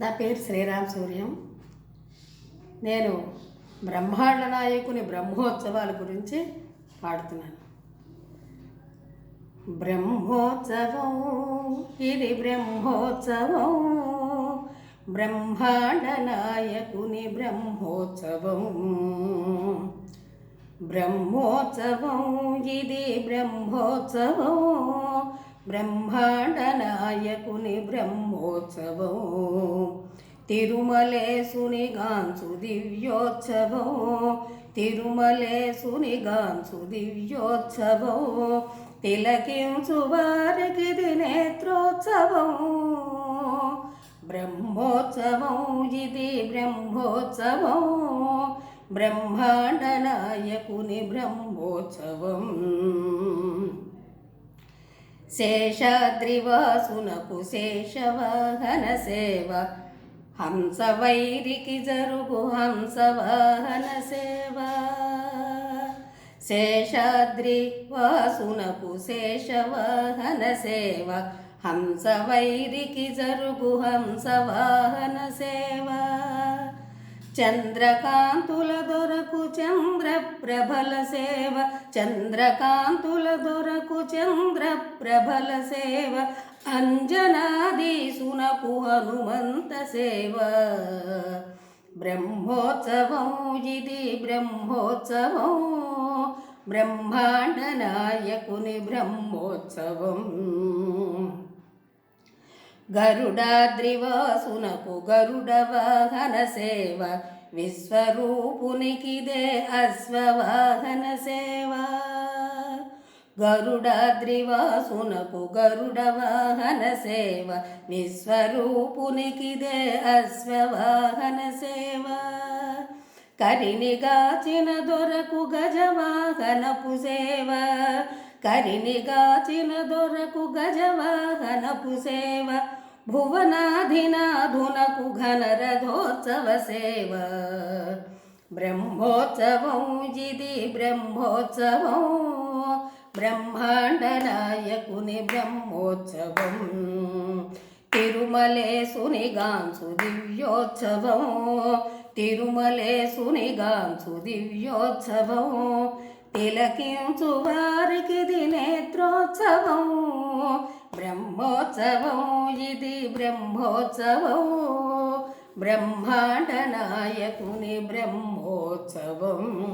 నా పేరు శ్రీరామ్ సూర్యం. నేను బ్రహ్మాండ నాయకుని బ్రహ్మోత్సవాల గురించి పాడుతున్నాను. బ్రహ్మోత్సవం ఇది బ్రహ్మోత్సవం. బ్రహ్మాండ నాయకుని బ్రహ్మోత్సవం. బ్రహ్మోత్సవం ఇది బ్రహ్మోత్సవం. బ్రహ్మాండ నాయకుని బ్రహ్మోత్సవం. తిరుమలేసుని గాంచు దివ్యోత్సవం. తిరుమలేసుని గాంచు దివ్యోత్సవం. తిలకించు వారికి ఇది నేత్రోత్సవం బ్రహ్మోత్సవం ఇది బ్రహ్మోత్సవం. బ్రహ్మాండ నాయకుని బ్రహ్మోత్సవం. శేషాద్రివాసునకు శేషవాహన సేవ హంస వైరికి జరుగు హంసవాహన సేవ శేషాద్రి వాసునకు శేషవాహన సేవ హంస వైరికి జరుగు హంసవా చంద్రకాంతుల దొరకు చంద్ర ప్రభల సేవ. చంద్రకాంతుల దొరకు చంద్ర ప్రభల సేవ. అంజనాదీసునకు హనుమంత సేవ. బ్రహ్మోత్సవం ఇది బ్రహ్మోత్సవం. బ్రహ్మాండ నాయకుని బ్రహ్మోత్సవం. గరుడాద్రివాసునకు గరుడ వాహన సేవ. విశ్వరూపునికిదే అశ్వవాహన సేవ. గరుడాద్రివాసునకు గరుడ వాహన సేవ. విశ్వరూపునికిదే అశ్వవాహన సేవ. కరినిగాచిన దొరకు గజవాహనపు సేవ. కరినిగాచిన దొరకు గజవాహనపు సేవ. భువనాధినాధునకు ఘనరథోత్సవ సేవ. బ్రహ్మోత్సవం ఇది బ్రహ్మోత్సవం. బ్రహ్మాండ నాయకుని బ్రహ్మోత్సవం. తిరుమలేసుని గాంసు దివ్యోత్సవం. తిరుమలేసునిగాంచు దివ్యోత్సవం తిలకించు వారికి దినేత్రోత్సవం. బ్రహ్మోత్సవం ఇది బ్రహ్మోత్సవం. బ్రహ్మాండ నాయకుని బ్రహ్మోత్సవం.